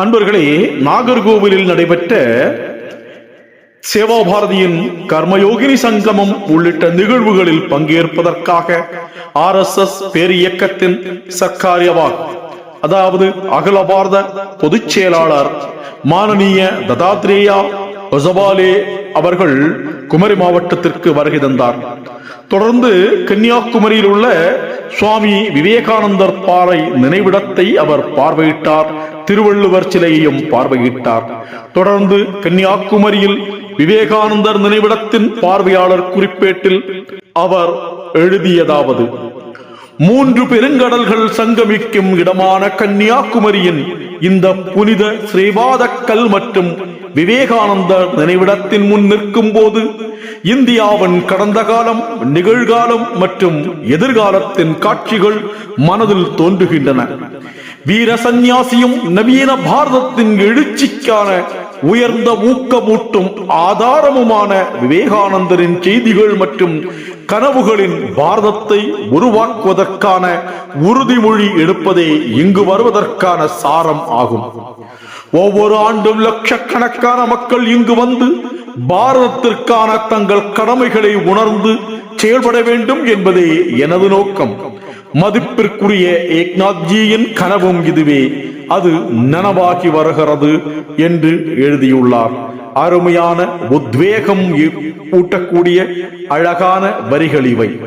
அன்பர்களே நாகர்கோவிலில் நடைபெற்ற சேவா பாரதியின் கர்மயோகினி சங்கமம் உள்ளிட்ட நிகழ்வுகளில் பங்கேற்பதற்காக ஆர் எஸ் எஸ் பேரியக்கத்தின் சர்க்காரியவாக் அதாவது அகில பாரத பொதுச் செயலாளர் மானனீய ததாத்ரேயா ஒசபாலே அவர்கள் குமரி மாவட்டத்திற்கு வருகை தந்தார். தொடர்ந்து கன்னியாகுமரியில் உள்ள சுவாமி விவேகானந்தர் பாறை நினைவிடத்தை அவர் பார்வையிட்டார். திருவள்ளுவர் சிலையையும் பார்வையிட்டார். தொடர்ந்து கன்னியாகுமரியில் விவேகானந்தர் நினைவிடத்தின் பார்வையாளர் குறிப்பேட்டில் அவர் எழுதியதாவது மூன்று பெருங்கடல்கள் சங்கமிக்கும் இடமான கன்னியாகுமரியின் இந்த புனித ஸ்ரீவாதக்கல் மற்றும் விவேகானந்தர் நினைவிடத்தின் முன் நிற்கும் போது இந்தியாவின் கடந்த காலம் நிகழ்காலம் மற்றும் எதிர்காலத்தின் காட்சிகள் மனதில் தோன்றுகின்றன. வீர சந்நியாசியும் நவீன பாரதத்தின் எழுச்சிக்கான உயர்ந்த ஊக்கமூட்டும் ஆதாரமுமான விவேகானந்தரின் செய்திகள் மற்றும் கனவுகளின் பாரதத்தை உருவாக்குவதற்கான உறுதிமொழி எடுப்பதே இங்கு வருவதற்கான சாரம் ஆகும். ஒவ்வொரு ஆண்டும் லட்சக்கணக்கான மக்கள் இங்கு வந்து பாரதத்திற்கான தங்கள் கடமைகளை உணர்ந்து செயல்பட வேண்டும் என்பதே எனது நோக்கம். மதிப்பிற்குரிய ஏக்நாத்ஜியின் கனவும் இதுவே. அது நனவாகி வருகிறது என்று எழுதியுள்ளார். அருமையான உத்வேகம் ஊட்டக்கூடிய அழகான வரிகள் இவை.